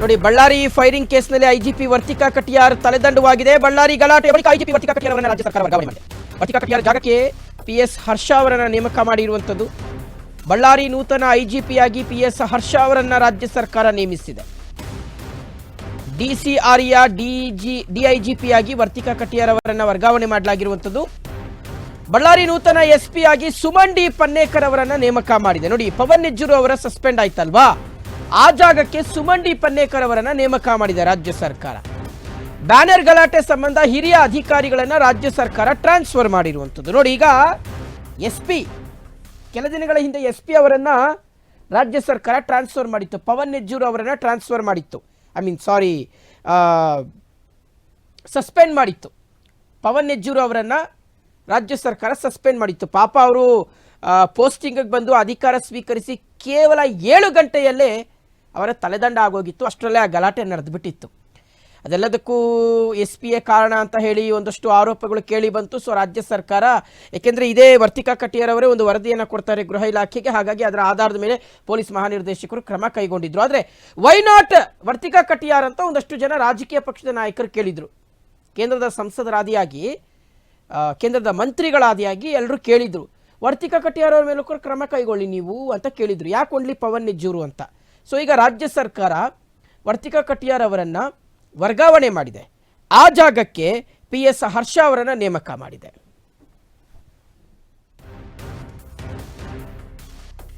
ನೋಡಿ, ಬಳ್ಳಾರಿ ಫೈರಿಂಗ್ ಕೇಸ್ನಲ್ಲಿ ಐಜಿಪಿ ವರ್ತಿಕಾ ಕಟಿಯಾರ್ ತಲೆದಂಡವಾಗಿದೆ. ಬಳ್ಳಾರಿ ಗಲಾಟೆ. ಬಳಿಕ ಐಜಿಪಿ ವರ್ತಿಕಾ ಕಟಿಯಾರ್ ಅವರನ್ನು ರಾಜ್ಯ ಸರ್ಕಾರ ವರ್ಗಾವಣೆ ಮಾಡಿದೆ. ವರ್ತಿಕಾ ಕಟಿಯಾರ್ ಜಾಗಕ್ಕೆ ಪಿ ಎಸ್ ಹರ್ಷ ಅವರನ್ನು ನೇಮಕ ಮಾಡಿರುವಂಥದ್ದು. ಬಳ್ಳಾರಿ ನೂತನ ಐಜಿಪಿಯಾಗಿ ಪಿ ಎಸ್ ಹರ್ಷ ಅವರನ್ನು ರಾಜ್ಯ ಸರ್ಕಾರ ನೇಮಿಸಿದೆ. ಡಿಸಿಆರ್ಯ ಡಿಜಿ ಡಿಐಜಿಪಿಯಾಗಿ ವರ್ತಿಕಾ ಕಟಿಯಾರ್ ಅವರನ್ನು ವರ್ಗಾವಣೆ ಮಾಡಲಾಗಿರುವಂಥದ್ದು. ಬಳ್ಳಾರಿ ನೂತನ ಎಸ್ ಪಿ ಆಗಿ ಪನ್ನೇಕರ್ ಅವರನ್ನು ನೇಮಕ ಮಾಡಿದೆ. ನೋಡಿ, ಪವನ್ ನೆಜ್ಜುರು ಅವರ ಸಸ್ಪೆಂಡ್ ಆಯ್ತಲ್ವಾ? ಆ ಜಾಗಕ್ಕೆ ಸುಮಂಡಿ ಪನ್ನೇಕರ್ ಅವರನ್ನ ನೇಮಕ ಮಾಡಿದೆ ರಾಜ್ಯ ಸರ್ಕಾರ. ಬ್ಯಾನರ್ ಗಲಾಟೆ ಸಂಬಂಧ ಹಿರಿಯ ಅಧಿಕಾರಿಗಳನ್ನ ರಾಜ್ಯ ಸರ್ಕಾರ ಟ್ರಾನ್ಸ್ಫರ್ ಮಾಡಿರುವಂಥದ್ದು. ನೋಡಿ ಈಗ ಎಸ್ ಪಿ, ಕೆಲ ದಿನಗಳ ಹಿಂದೆ ಎಸ್ ಪಿ ಅವರನ್ನ ರಾಜ್ಯ ಸರ್ಕಾರ ಟ್ರಾನ್ಸ್ಫರ್ ಮಾಡಿತ್ತು. ಪವನ್ ನೆಜ್ಜೂರು ಅವರನ್ನ ಟ್ರಾನ್ಸ್ಫರ್ ಮಾಡಿತ್ತು. ಐ ಮೀನ್ ಸಾರಿ ಸಸ್ಪೆಂಡ್ ಮಾಡಿತ್ತು. ಪವನ್ ನೆಜ್ಜೂರು ಅವರನ್ನ ರಾಜ್ಯ ಸರ್ಕಾರ ಸಸ್ಪೆಂಡ್ ಮಾಡಿತ್ತು. ಪಾಪ ಅವರು ಪೋಸ್ಟಿಂಗಿಗೆ ಬಂದು ಅಧಿಕಾರ ಸ್ವೀಕರಿಸಿ ಕೇವಲ ಏಳು ಗಂಟೆಯಲ್ಲೇ ಅವರ ತಲೆದಂಡ ಆಗೋಗಿತ್ತು. ಅಷ್ಟರಲ್ಲೇ ಆ ಗಲಾಟೆ ನಡೆದುಬಿಟ್ಟಿತ್ತು. ಅದೆಲ್ಲದಕ್ಕೂ ಎಸ್ ಪಿ ಎ ಕಾರಣ ಅಂತ ಹೇಳಿ ಒಂದಷ್ಟು ಆರೋಪಗಳು ಕೇಳಿ ಬಂತು. ಸೊ, ರಾಜ್ಯ ಸರ್ಕಾರ, ಏಕೆಂದರೆ ಇದೇ ವರ್ತಿಕಾ ಕಟಿಯಾರ್ ಅವರೇ ಒಂದು ವರದಿಯನ್ನು ಕೊಡ್ತಾರೆ ಗೃಹ ಇಲಾಖೆಗೆ. ಹಾಗಾಗಿ ಅದರ ಆಧಾರದ ಮೇಲೆ ಪೊಲೀಸ್ ಮಹಾನಿರ್ದೇಶಕರು ಕ್ರಮ ಕೈಗೊಂಡಿದ್ರು. ಆದರೆ ವೈ ನಾಟ್ ವರ್ತಿಕಾ ಕಟಿಯಾರ್ ಅಂತ ಒಂದಷ್ಟು ಜನ ರಾಜಕೀಯ ಪಕ್ಷದ ನಾಯಕರು ಕೇಳಿದರು. ಕೇಂದ್ರದ ಸಂಸದರಾದಿಯಾಗಿ ಕೇಂದ್ರದ ಮಂತ್ರಿಗಳಾದಿಯಾಗಿ ಎಲ್ಲರೂ ಕೇಳಿದರು. ವರ್ತಿಕಾ ಕಟಿಯಾರ್ ಅವ್ರ ಮೇಲೂ ಕ್ರಮ ಕೈಗೊಳ್ಳಿ ನೀವು ಅಂತ ಕೇಳಿದರು. ಯಾಕೆ ಒನ್ಲಿ ಪವನ್ ನಿಜ್ಜೂರು ಅಂತ? ಸೊ ಈಗ ರಾಜ್ಯ ಸರ್ಕಾರ ವರ್ತಿಕಾ ಕಟಿಯಾರ್ ಅವರನ್ನು ವರ್ಗಾವಣೆ ಮಾಡಿದೆ. ಆ ಜಾಗಕ್ಕೆ ಪಿ ಎಸ್ ಹರ್ಷ ಅವರನ್ನು ನೇಮಕ ಮಾಡಿದೆ.